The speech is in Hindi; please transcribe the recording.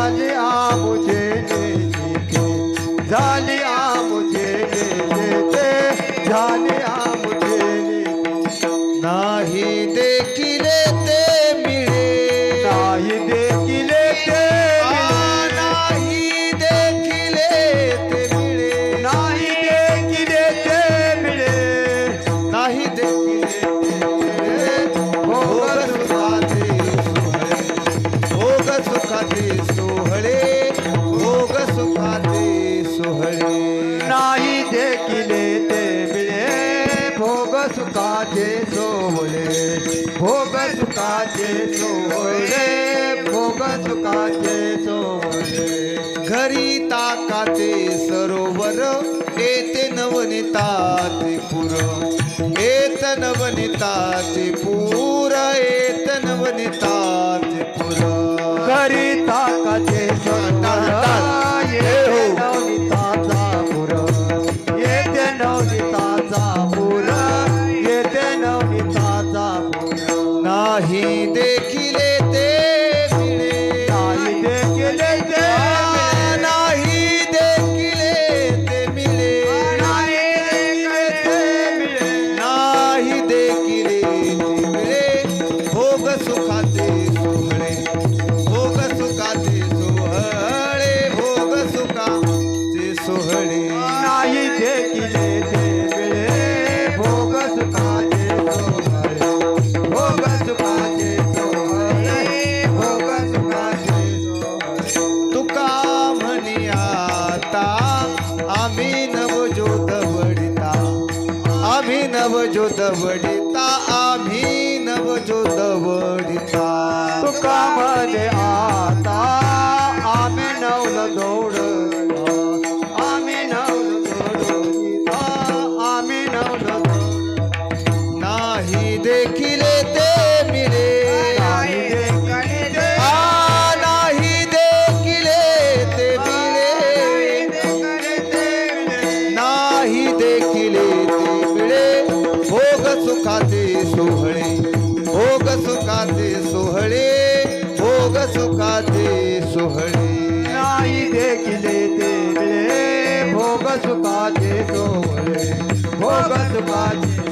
आज आ मुझे नाई देखी लेते मिले, भोग सुखाचे सोले भोग सुखाचे सोले भोग सुखाचे सोले घरी ताकाचे सरोवर, येते नवनिता त्रिपुर येत नवनिता त्रिपुर येत नवनिता त्रिपुर घरी पुर नाही आम्ही नवज्योत वडिता आम्ही नवज्योत वडिता आम्ही नवज्योत वडिता तुका म्हणे आता देखिले सुखाचे सोहळे, भोग सुखाते सोहळे, भोग सुखाते सोहळे। आई देखिले ते भोग सुखाते सोहळे, भोग सोहळे